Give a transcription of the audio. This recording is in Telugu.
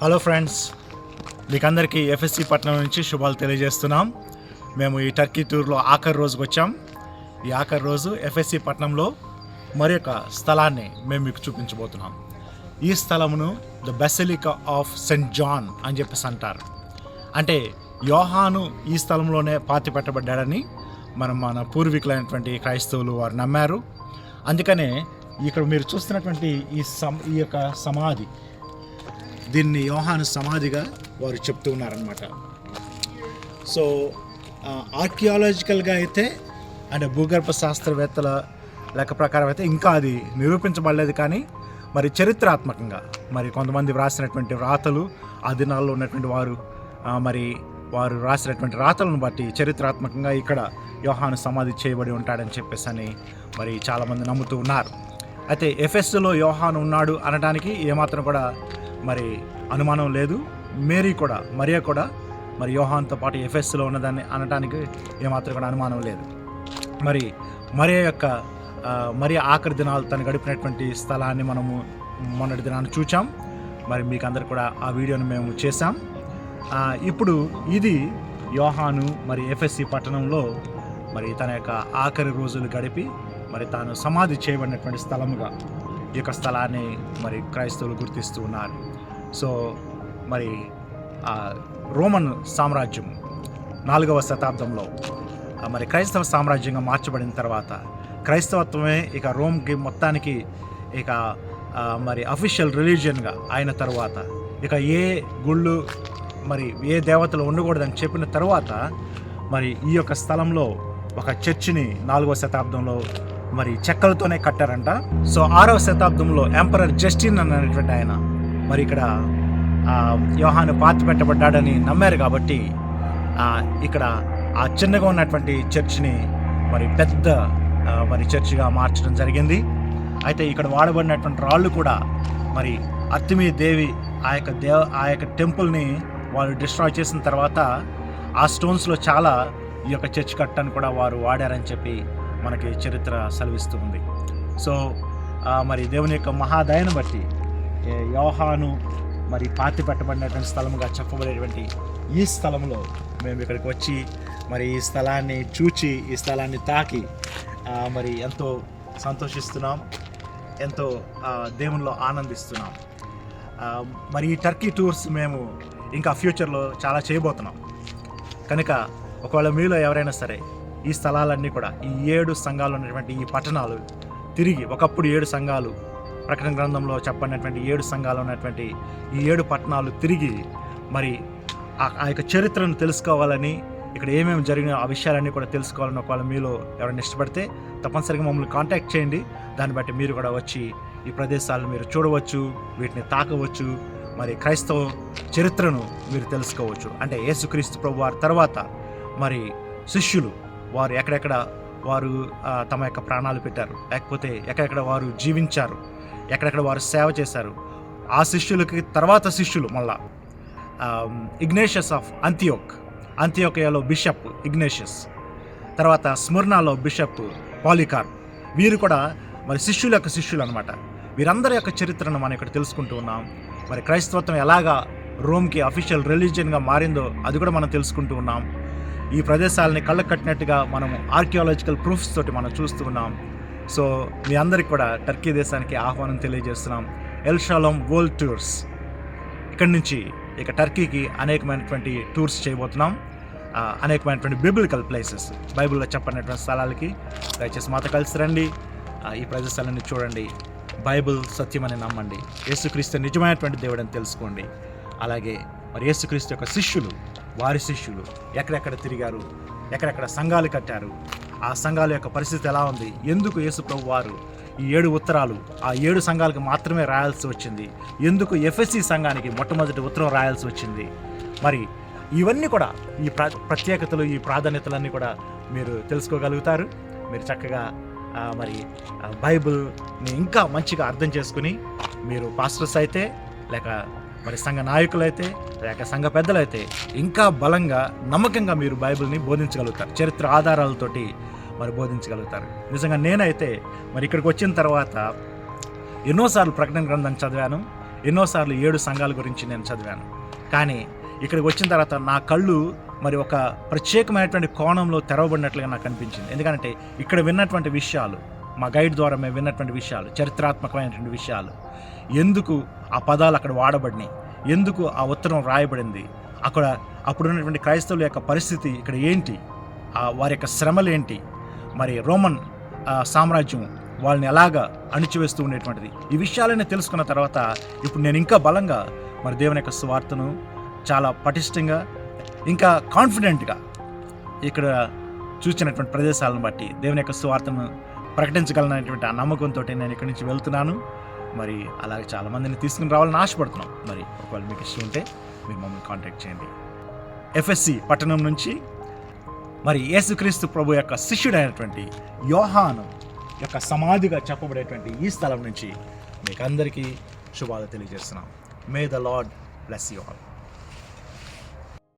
హలో ఫ్రెండ్స్ మీకు అందరికీ ఎఫ్ఎస్సి పట్నం నుంచి శుభాలు తెలియజేస్తున్నాం. మేము ఈ టర్కీ టూర్లో ఆఖరి రోజుకి వచ్చాం. ఈ ఆఖరి రోజు ఎఫ్ఎస్సి పట్నంలో మరి ఒక స్థలాన్ని మేము మీకు చూపించబోతున్నాం. ఈ స్థలమును the basilica of Saint John అని చెప్పేసి అంటారు. అంటే యోహాను ఈ స్థలంలోనే పాతి పెట్టబడ్డాడని మనం మన పూర్వీకులైనటువంటి క్రైస్తవులు వారు నమ్మారు. అందుకనే ఇక్కడ మీరు చూస్తున్నటువంటి ఈ సమ ఈ యొక్క సమాధి దీన్ని యోహాను సమాధిగా వారు చెప్తూ ఉన్నారనమాట సో ఆర్కియాలజికల్గా అయితే అంటే భూగర్భ శాస్త్రవేత్తల లెక్క ప్రకారం అయితే ఇంకా అది నిరూపించబడలేదు కానీ మరి చరిత్రాత్మకంగా మరి కొంతమంది వ్రాసినటువంటి రాతలు ఆ దినాల్లో ఉన్నటువంటి వారు మరి వారు రాసినటువంటి రాతలను బట్టి చరిత్రాత్మకంగా ఇక్కడ యోహాను సమాధి చేయబడి ఉంటాడని చెప్పేసి అని మరి చాలామంది నమ్ముతూ ఉన్నారు. అయితే ఎఫ్ఎస్లో యోహాను ఉన్నాడు అనడానికి ఏమాత్రం కూడా మరి అనుమానం లేదు. మేరీ కూడా మరియా కూడా మరి యోహాన్తో పాటు ఎఫ్ఎస్లో ఉన్నదాన్ని అనడానికి ఏమాత్రం కూడా అనుమానం లేదు. మరి మరియా యొక్క మరి ఆఖరి దినాలు తను గడిపినటువంటి స్థలాన్ని మనము మొన్నటి దినాన్ని చూచాం. మరి మీకు అందరు కూడా ఆ వీడియోను మేము చేశాం. ఇప్పుడు ఇది యోహాను మరి ఎఫ్ఎస్సి పట్టణంలో మరి తన యొక్క ఆఖరి రోజులు గడిపి మరి తాను సమాధి చేయబడినటువంటి స్థలముగా ఈ యొక్క స్థలాన్ని మరి క్రైస్తవులు గుర్తిస్తూ ఉన్నారు. సో మరి రోమన్ సామ్రాజ్యం నాలుగవ శతాబ్దంలో మరి క్రైస్తవ సామ్రాజ్యంగా మార్చబడిన తర్వాత క్రైస్తవత్వమే ఇక రోమ్కి మొత్తానికి ఇక మరి అఫీషియల్ రిలీజియన్గా అయిన తర్వాత ఇక ఏ గుళ్ళు మరి ఏ దేవతలు ఉండకూడదని చెప్పిన తర్వాత మరి ఈ యొక్క స్థలంలో ఒక చర్చిని నాలుగవ శతాబ్దంలో మరి చెక్కలతోనే కట్టారంట. సో ఆరవ శతాబ్దంలో ఎంపరర్ జస్టిన్ అనేటువంటి ఆయన మరి ఇక్కడ యోహాను పాతి పెట్టబడ్డాడని నమ్మారు కాబట్టి ఇక్కడ ఆ చిన్నగా ఉన్నటువంటి చర్చిని మరి పెద్ద మరి చర్చిగా మార్చడం జరిగింది. అయితే ఇక్కడ వాడబడినటువంటి రాళ్ళు కూడా మరి అత్తిమీ దేవి ఆ యొక్క దేవ ఆ యొక్క టెంపుల్ని వాళ్ళు డిస్ట్రాయ్ చేసిన తర్వాత ఆ స్టోన్స్లో చాలా ఈ యొక్క చర్చ్ కట్టని కూడా వారు వాడారని చెప్పి మనకి చరిత్ర సెలవిస్తూ ఉంది. సో మరి దేవుని యొక్క మహాదయను బట్టి యోహాను మరి పాతి పెట్టబడినటువంటి స్థలముగా చెప్పబడేటువంటి ఈ స్థలంలో మేము ఇక్కడికి వచ్చి మరి ఈ స్థలాన్ని చూచి ఈ స్థలాన్ని తాకి మరి ఎంతో సంతోషిస్తున్నాం ఎంతో దేవునిలో ఆనందిస్తున్నాం. మరి ఈ టర్కీ టూర్స్ మేము ఇంకా ఫ్యూచర్లో చాలా చేయబోతున్నాం. కనుక ఒకవేళ మీలో ఎవరైనా సరే ఈ స్థలాలన్నీ కూడా ఈ ఏడు సంఘాలు ఉన్నటువంటి ఈ పట్టణాలు తిరిగి ఒకప్పుడు ఏడు సంఘాలు ప్రకటన గ్రంథంలో చెప్పనటువంటి ఏడు సంఘాలు ఉన్నటువంటి ఈ ఏడు పట్టణాలు తిరిగి మరి ఆ ఆ యొక్క చరిత్రను తెలుసుకోవాలని ఇక్కడ ఏమేమి జరిగిన ఆ విషయాలన్నీ కూడా తెలుసుకోవాలని ఒకవేళ మీలో ఎవరైనా ఇష్టపడితే తప్పనిసరిగా మమ్మల్ని కాంటాక్ట్ చేయండి. దాన్ని బట్టి మీరు కూడా వచ్చి ఈ ప్రదేశాలను మీరు చూడవచ్చు వీటిని తాకవచ్చు మరి క్రైస్తవ చరిత్రను మీరు తెలుసుకోవచ్చు. అంటే యేసుక్రీస్తు ప్రభు వారి తర్వాత మరి శిష్యులు వారు ఎక్కడెక్కడ వారు తమ యొక్క ప్రాణాలు పెట్టారు. లేకపోతే ఎక్కడెక్కడ వారు జీవించారు ఎక్కడెక్కడ వారు సేవ చేశారు ఆ శిష్యులకి తర్వాత శిష్యులు మళ్ళా ఇగ్నేషియస్ ఆఫ్ అంతియోక్ అంత్యోకయాలో బిషప్ ఇగ్నేషియస్ తర్వాత స్మర్నాలో బిషప్ పాలికార్ వీరు కూడా మరి శిష్యుల యొక్క శిష్యులు అనమాట వీరందరి యొక్క చరిత్రను మనం ఇక్కడ తెలుసుకుంటూ ఉన్నాం. మరి క్రైస్తవత్వం ఎలాగా రోమ్కి అఫీషియల్ రిలీజియన్గా మారిందో అది కూడా మనం తెలుసుకుంటూ ఉన్నాం. ఈ ప్రదేశాలని కళ్ళ కట్టినట్టుగా మనం ఆర్కియాలజికల్ ప్రూఫ్స్ తోటి మనం చూస్తూ ఉన్నాం. సో మీ అందరికి కూడా టర్కీ దేశానికి ఆహ్వానం తెలియజేస్తున్నాం. Elshalom world tours. ఇక్కడి నుంచి ఇక టర్కీకి అనేకమైనటువంటి టూర్స్ చేయబోతున్నాం. అనేకమైనటువంటి బిబ్లికల్ ప్లేసెస్ బైబిల్లో చెప్పనటువంటి స్థలాలకి దయచేసి మాతో కలిసి రండి. ఈ ప్రదేశాలన్నీ చూడండి. బైబిల్ సత్యమని నమ్మండి. యేసుక్రీస్తు నిజమైనటువంటి దేవుడని తెలుసుకోండి. అలాగే మరి యేసుక్రీస్తు యొక్క శిష్యులు వారి శిష్యులు ఎక్కడెక్కడ తిరిగారు? ఎక్కడెక్కడ సంఘాలు కట్టారు? ఆ సంఘాల యొక్క పరిస్థితి ఎలా ఉంది? ఎందుకు యేసు ప్రభు వారు ఈ ఏడు ఉత్తరాలు ఆ ఏడు సంఘాలకు మాత్రమే రాయాల్సి వచ్చింది? ఎందుకు ఎఫ్ఎస్సి సంఘానికి మొట్టమొదటి ఉత్తరం రాయాల్సి వచ్చింది? మరి ఇవన్నీ కూడా ఈ ప్ర ప్రత్యేకతలు ఈ ప్రాధాన్యతలన్నీ కూడా మీరు తెలుసుకోగలుగుతారు. మీరు చక్కగా మరి బైబిల్ని ఇంకా మంచిగా అర్థం చేసుకుని మీరు పాస్టర్స్ అయితే లేక మరి సంఘ నాయకులైతే లేక సంఘ పెద్దలైతే ఇంకా బలంగా నమ్మకంగా మీరు బైబిల్ని బోధించగలుగుతారు. చరిత్ర ఆధారాలతోటి మరి బోధించగలుగుతారు. నిజంగా నేనైతే మరి ఇక్కడికి వచ్చిన తర్వాత ఎన్నోసార్లు ప్రకటన గ్రంథం చదివాను. ఎన్నోసార్లు ఏడు సంఘాల గురించి నేను చదివాను. కానీ ఇక్కడికి వచ్చిన తర్వాత నా కళ్ళు మరి ఒక ప్రత్యేకమైనటువంటి కోణంలో తెరవబడినట్లుగా నాకు అనిపించింది. ఎందుకంటే ఇక్కడ విన్నటువంటి విషయాలు మా గైడ్ ద్వారా మేము విన్నటువంటి విషయాలు చరిత్రాత్మకమైనటువంటి విషయాలు. ఎందుకు ఆ పదాలు అక్కడ వాడబడినాయి? ఎందుకు ఆ ఉత్తరం రాయబడింది? అక్కడ అప్పుడున్నటువంటి క్రైస్తవుల యొక్క పరిస్థితి ఇక్కడ ఏంటి? వారి యొక్క శ్రమలు ఏంటి? మరి రోమన్ సామ్రాజ్యం వాళ్ళని ఎలాగా అణిచివేస్తూ ఉండేటువంటిది? ఈ విషయాలన్నీ తెలుసుకున్న తర్వాత ఇప్పుడు నేను ఇంకా బలంగా మరి దేవుని యొక్క స్వార్థను చాలా పటిష్టంగా ఇంకా కాన్ఫిడెంట్గా ఇక్కడ చూసినటువంటి ప్రదేశాలను బట్టి దేవుని యొక్క స్వార్థను ప్రకటించగలనటువంటి ఆ నమ్మకంతో నేను ఇక్కడి నుంచి వెళ్తున్నాను. మరి అలాగే చాలామందిని తీసుకుని రావాలని ఆశపడుతున్నాం. మరి ఒకవేళ మీకు ఇష్టం ఉంటే మీరు మమ్మల్ని కాంటాక్ట్ చేయండి. ఎఫ్ఎస్సి పట్టణం నుంచి మరి యేసుక్రీస్తు ప్రభు యొక్క శిష్యుడైనటువంటి యోహాను యొక్క సమాధిగా చెప్పబడేటువంటి ఈ స్థలం నుంచి మీకు అందరికీ శుభాలు తెలియజేస్తున్నాం. May the Lord bless you all